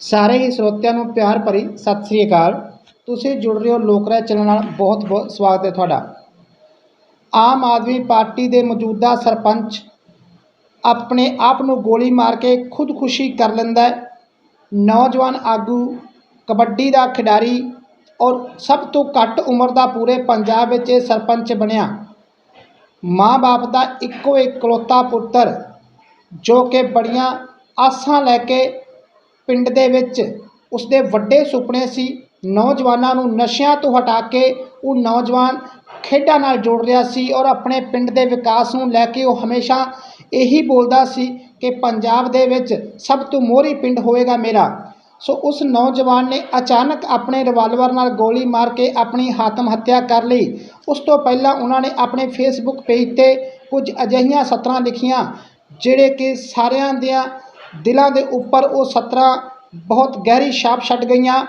ਸਾਰੇ ਹੀ ਸਰੋਤਿਆਂ ਨੂੰ ਪਿਆਰ ਭਰੀ ਸਤਿ ਸ੍ਰੀ ਅਕਾਲ। ਤੁਸੀਂ ਜੁੜ ਰਹੇ ਹੋ ਲੋਕਰਾਏ ਚੈਨਲ ਨਾਲ। ਬਹੁਤ ਬਹੁਤ ਸਵਾਗਤ ਹੈ ਤੁਹਾਡਾ। ਆਮ ਆਦਮੀ ਪਾਰਟੀ ਦੇ ਮੌਜੂਦਾ ਸਰਪੰਚ ਆਪਣੇ ਆਪ ਨੂੰ ਗੋਲੀ ਮਾਰ ਕੇ ਖੁਦਕੁਸ਼ੀ ਕਰ ਲੈਂਦਾ ਹੈ। ਨੌਜਵਾਨ ਆਗੂ, ਕਬੱਡੀ ਦਾ ਖਿਡਾਰੀ ਔਰ ਸਭ ਤੋਂ ਘੱਟ ਉਮਰ ਦਾ ਪੂਰੇ ਪੰਜਾਬ ਵਿੱਚ ਇਹ ਸਰਪੰਚ ਬਣਿਆ। ਮਾਂ-ਬਾਪ ਦਾ ਇੱਕੋ ਇਕਲੌਤਾ ਪੁੱਤਰ ਜੋ ਕਿ ਬੜੀਆਂ ਆਸਾਂ ਲੈ ਕੇ ਪਿੰਡ ਦੇ ਵਿੱਚ ਉਸਦੇ ਵੱਡੇ ਸੁਪਨੇ ਸੀ। ਨੌਜਵਾਨਾਂ ਨੂੰ ਨਸ਼ਿਆਂ ਤੋਂ ਹਟਾ ਕੇ ਉਹ ਨੌਜਵਾਨ ਖੇਡਾਂ ਨਾਲ ਜੋੜ ਰਿਹਾ ਸੀ ਔਰ ਆਪਣੇ ਪਿੰਡ ਦੇ ਵਿਕਾਸ ਨੂੰ ਲੈ ਕੇ ਉਹ ਹਮੇਸ਼ਾ ਇਹੀ ਬੋਲਦਾ ਸੀ ਕਿ ਪੰਜਾਬ ਦੇ ਵਿੱਚ ਸਭ ਤੋਂ ਮੋਹਰੀ ਪਿੰਡ ਹੋਵੇਗਾ ਮੇਰਾ। ਸੋ ਉਸ ਨੌਜਵਾਨ ਨੇ ਅਚਾਨਕ ਆਪਣੇ ਰਿਵਾਲਵਰ ਨਾਲ ਗੋਲੀ ਮਾਰ ਕੇ ਆਪਣੀ ਆਤਮ ਹੱਤਿਆ ਕਰ ਲਈ। ਉਸ ਤੋਂ ਪਹਿਲਾਂ ਉਹਨਾਂ ਨੇ ਆਪਣੇ ਫੇਸਬੁੱਕ ਪੇਜ ਤੇ ਕੁਝ ਅਜਿਹੀਆਂ ਸਤਰਾਂ ਲਿਖੀਆਂ, ਜਿਹੜੇ ਕਿ ਸਾਰਿਆਂ ਦੀਆਂ ਦਿਲਾਂ ਦੇ ਉੱਪਰ ਉਹ ਸਤਰਾਂ ਬਹੁਤ ਗਹਿਰੀ ਛਾਪ ਛੱਡ ਗਈਆਂ।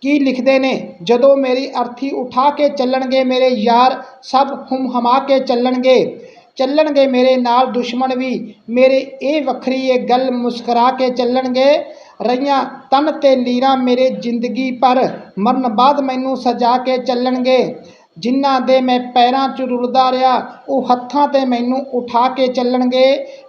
ਕੀ ਲਿਖਦੇ ਨੇ? ਜਦੋਂ ਮੇਰੀ ਅਰਥੀ ਉਠਾ ਕੇ ਚੱਲਣਗੇ ਮੇਰੇ ਯਾਰ, ਸਭ ਹੁਮ ਹਮਾ ਕੇ ਚੱਲਣਗੇ। ਚੱਲਣਗੇ ਮੇਰੇ ਨਾਲ ਦੁਸ਼ਮਣ ਵੀ, ਮੇਰੇ ਇਹ ਵੱਖਰੀ ਇਹ ਗੱਲ ਮੁਸਕਰਾ ਕੇ ਚੱਲਣਗੇ। ਰਹੀਆਂ ਤਨ ਤੇ ਲੀਰਾਂ ਮੇਰੇ ਜ਼ਿੰਦਗੀ ਪਰ, ਮਰਨ ਬਾਅਦ ਮੈਨੂੰ ਸਜਾ ਕੇ ਚੱਲਣਗੇ। ਜਿਨ੍ਹਾਂ ਦੇ ਮੈਂ ਪੈਰਾਂ 'ਚ ਰੁਲਦਾ ਰਿਹਾ, ਉਹ ਹੱਥਾਂ ਤੇ ਮੈਨੂੰ ਉਠਾ ਕੇ ਚੱਲਣਗੇ।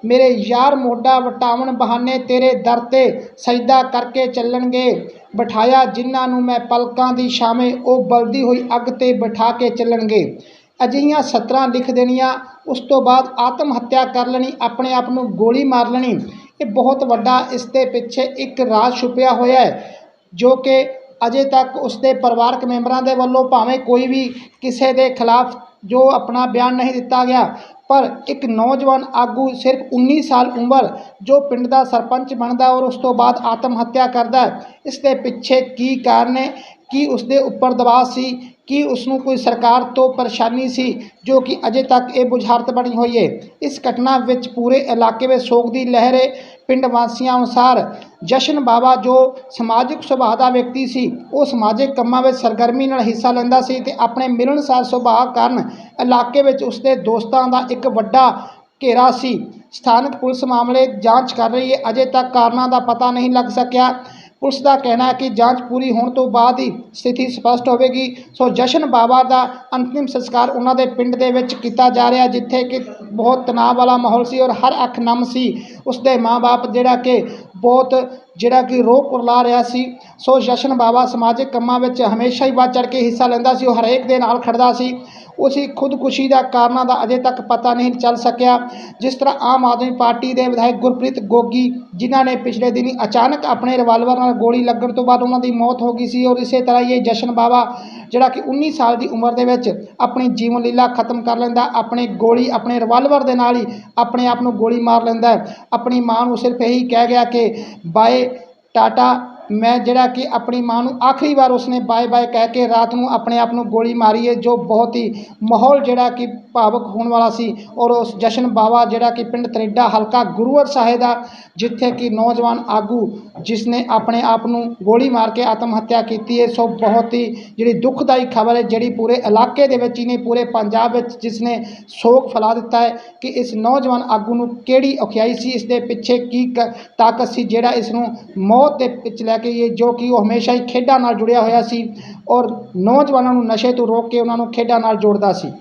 ਮੇਰੇ ਯਾਰ ਮੋਢਾ ਵਟਾਵਣ ਬਹਾਨੇ ਤੇਰੇ ਦਰ ਤੇ ਸਜਦਾ ਕਰਕੇ ਚੱਲਣਗੇ। ਬਿਠਾਇਆ ਜਿਨ੍ਹਾਂ ਨੂੰ ਮੈਂ ਪਲਕਾਂ ਦੀ ਛਾਵੇਂ, ਉਹ ਬਲਦੀ ਹੋਈ ਅੱਗ ਤੇ ਬਿਠਾ ਕੇ ਚੱਲਣਗੇ। ਅਜਿਹੀਆਂ ਸਤਰਾਂ ਲਿਖ ਦੇਣੀਆਂ, ਉਸ ਤੋਂ ਬਾਅਦ ਆਤਮ ਹੱਤਿਆ ਕਰ ਲੈਣੀ, ਆਪਣੇ ਆਪ ਨੂੰ ਗੋਲੀ ਮਾਰ ਲੈਣੀ। ਇਹ ਬਹੁਤ ਵੱਡਾ, ਇਸ ਦੇ ਪਿੱਛੇ ਇੱਕ ਰਾਜ ਛੁਪਿਆ ਹੋਇਆ ਹੈ, ਜੋ ਕਿ ਅਜੇ ਤੱਕ ਉਸਦੇ ਪਰਿਵਾਰਕ ਮੈਂਬਰਾਂ ਦੇ ਵੱਲੋਂ ਭਾਵੇਂ ਕੋਈ ਵੀ ਕਿਸੇ ਦੇ ਖਿਲਾਫ ਜੋ ਆਪਣਾ ਬਿਆਨ ਨਹੀਂ ਦਿੱਤਾ ਗਿਆ, ਪਰ ਇੱਕ ਨੌਜਵਾਨ ਆਗੂ ਸਿਰਫ 19 ਸਾਲ ਉਮਰ, ਜੋ ਪਿੰਡ ਦਾ ਸਰਪੰਚ ਬਣਦਾ ਔਰ ਉਸ ਤੋਂ ਬਾਅਦ ਆਤਮ ਹੱਤਿਆ ਕਰਦਾ ਇਸ ਦੇ ਪਿੱਛੇ ਕੀ ਕਾਰਨ ਹੈ ਕੀ ਉਸਦੇ ਉੱਪਰ ਦਬਾਅ ਸੀ? ਕੀ ਉਸ ਨੂੰ ਕੋਈ ਸਰਕਾਰ ਤੋਂ ਪਰੇਸ਼ਾਨੀ ਸੀ ਜੋ ਕਿ ਅਜੇ ਤੱਕ ਇਹ ਬੁਝਾਰਤ ਬਣੀ ਹੋਈ ਹੈ ਇਸ ਘਟਨਾ ਵਿੱਚ ਪੂਰੇ ਇਲਾਕੇ ਵਿੱਚ ਸੋਗ ਦੀ ਲਹਿਰ ਹੈ ਪਿੰਡ ਵਾਸੀਆਂ ਅਨੁਸਾਰ ਜਸ਼ਨ ਬਾਬਾ ਜੋ ਸਮਾਜਿਕ ਸੁਭਾਅ ਦਾ ਵਿਅਕਤੀ ਸੀ, ਉਹ ਸਮਾਜਿਕ ਕੰਮਾਂ ਵਿੱਚ ਸਰਗਰਮੀ ਨਾਲ ਹਿੱਸਾ ਲੈਂਦਾ ਸੀ ਤੇ ਆਪਣੇ ਮਿਲਣਸਾਰ ਸੁਭਾਅ ਕਾਰਨ ਇਲਾਕੇ ਵਿੱਚ ਉਸਦੇ ਦੋਸਤਾਂ ਦਾ ਇੱਕ ਵੱਡਾ ਘੇਰਾ ਸੀ। ਸਥਾਨਕ ਪੁਲਿਸ ਮਾਮਲੇ ਜਾਂਚ ਕਰ ਰਹੀ ਹੈ ਅਜੇ ਤੱਕ ਕਾਰਨਾਂ ਦਾ ਪਤਾ ਨਹੀਂ ਲੱਗ ਸਕਿਆ। ਪੁਲਿਸ ਦਾ ਕਹਿਣਾ ਹੈ ਕਿ ਜਾਂਚ ਪੂਰੀ ਹੋਣ ਤੋਂ ਬਾਅਦ ਹੀ ਸਥਿਤੀ ਸਪਸ਼ਟ ਹੋਵੇਗੀ। ਸੋ ਜਸ਼ਨ ਬਾਵਾ ਦਾ ਅੰਤਿਮ ਸੰਸਕਾਰ ਉਹਨਾਂ ਦੇ ਪਿੰਡ ਦੇ ਵਿੱਚ ਕੀਤਾ ਜਾ ਰਿਹਾ, ਜਿੱਥੇ ਕਿ ਬਹੁਤ ਤਣਾਅ ਵਾਲਾ ਮਾਹੌਲ ਸੀ ਔਰ ਹਰ ਅੱਖ ਨਮ ਸੀ। ਉਸਦੇ ਮਾਪੇ ਜਿਹੜਾ ਕਿ ਬਹੁਤ ਜਿਹੜਾ ਕਿ ਰੋਹ ਕੁਰਲਾ ਰਿਹਾ ਸੀ, ਸੋ ਜਸ਼ਨ ਬਾਵਾ ਸਮਾਜਿਕ ਕੰਮਾਂ ਵਿੱਚ ਹਮੇਸ਼ਾ ਹੀ ਵੱਧ ਚੜ ਕੇ ਹਿੱਸਾ ਲੈਂਦਾ ਸੀ, ਉਹ ਹਰੇਕ ਦੇ ਨਾਲ ਖੜਦਾ ਸੀ। ਉਸੇ ਖੁਦਕੁਸ਼ੀ ਦਾ ਕਾਰਨਾਂ ਦਾ ਅਜੇ ਤੱਕ ਪਤਾ ਨਹੀਂ ਚੱਲ ਸਕਿਆ। ਜਿਸ ਤਰ੍ਹਾਂ ਆਮ ਆਦਮੀ ਪਾਰਟੀ ਦੇ ਵਿਧਾਇਕ ਗੁਰਪ੍ਰੀਤ ਗੋਗੀ, ਜਿਨ੍ਹਾਂ ਨੇ ਪਿਛਲੇ ਦਿਨੀ ਅਚਾਨਕ ਆਪਣੇ ਰਿਵਾਲਵਰ ਨਾਲ ਗੋਲੀ ਲੱਗਣ ਤੋਂ ਬਾਅਦ ਉਹਨਾਂ ਦੀ ਮੌਤ ਹੋ ਗਈ ਸੀ ਔਰ ਇਸੇ ਤਰ੍ਹਾਂ ਹੀ ਇਹ ਜਸ਼ਨ ਬਾਵਾ ਜਿਹੜਾ ਕਿ 19 ਸਾਲ ਦੀ ਉਮਰ ਦੇ ਵਿੱਚ ਆਪਣੀ ਜੀਵਨ ਲੀਲਾ ਖਤਮ ਕਰ ਲੈਂਦਾ, ਆਪਣੇ ਗੋਲੀ ਆਪਣੇ ਰਿਵਾਲਵਰ ਦੇ ਨਾਲ ਹੀ ਆਪਣੇ ਆਪ ਨੂੰ ਗੋਲੀ ਮਾਰ ਲੈਂਦਾ ਆਪਣੀ ਮਾਂ ਨੂੰ ਸਿਰਫ ਇਹੀ ਕਹਿ ਗਿਆ ਕਿ, ਬਾਏ, ਟਾਟਾ ਮੈਂ ਜਿਹੜਾ ਕਿ ਆਪਣੀ ਮਾਂ ਨੂੰ ਆਖਰੀ ਵਾਰ ਉਸਨੇ ਬਾਏ ਬਾਏ ਕਹਿ ਕੇ ਰਾਤ ਨੂੰ ਆਪਣੇ ਆਪ ਨੂੰ ਗੋਲੀ ਮਾਰੀ ਹੈ ਜੋ ਬਹੁਤ ਹੀ ਮਾਹੌਲ ਜਿਹੜਾ ਕਿ ਭਾਵਕ ਹੋਣ ਵਾਲਾ ਸੀ ਔਰ ਉਸ ਜਸ਼ਨ ਬਾਵਾ ਜਿਹੜਾ ਕਿ ਪਿੰਡ ਤਨੇਡਾ ਹਲਕਾ ਗੁਰੂਵਰ ਸਾਹਿਬ ਦਾ, ਜਿੱਥੇ ਕਿ ਨੌਜਵਾਨ ਆਗੂ ਜਿਸ ਨੇ ਆਪਣੇ ਆਪ ਨੂੰ ਗੋਲੀ ਮਾਰ ਕੇ ਆਤਮ ਹੱਤਿਆ ਕੀਤੀ ਹੈ, ਸੋ ਬਹੁਤ ਹੀ ਜਿਹੜੀ ਦੁਖਦਾਈ ਖਬਰ ਹੈ, ਜਿਹੜੀ ਪੂਰੇ ਇਲਾਕੇ ਦੇ ਵਿੱਚ ਹੀ ਨਹੀਂ ਪੂਰੇ ਪੰਜਾਬ ਵਿੱਚ ਜਿਸ ਨੇ ਸੋਕ ਫੈਲਾ ਦਿੱਤਾ ਹੈ ਕਿ ਇਸ ਨੌਜਵਾਨ ਆਗੂ ਨੂੰ ਕਿਹੜੀ ਔਖਿਆਈ ਸੀ, ਇਸ ਦੇ ਪਿੱਛੇ ਕੀ ਕ- ਤਾਕਤ ਸੀ, ਜਿਹੜਾ ਇਸ ਨੂੰ ਮੌਤ ਦੇ ਵਿੱਚ ਲੈ ਕੇ ਇਹ ਜੋ ਕਿ ਉਹ ਹਮੇਸ਼ਾ ਹੀ ਖੇਡਾਂ ਨਾਲ ਜੁੜਿਆ ਹੋਇਆ ਸੀ ਔਰ ਨੌਜਵਾਨਾਂ ਨੂੰ ਨਸ਼ੇ ਤੋਂ ਰੋਕ ਕੇ ਉਹਨਾਂ ਨੂੰ ਖੇਡਾਂ ਨਾਲ ਜੋੜਦਾ ਸੀ।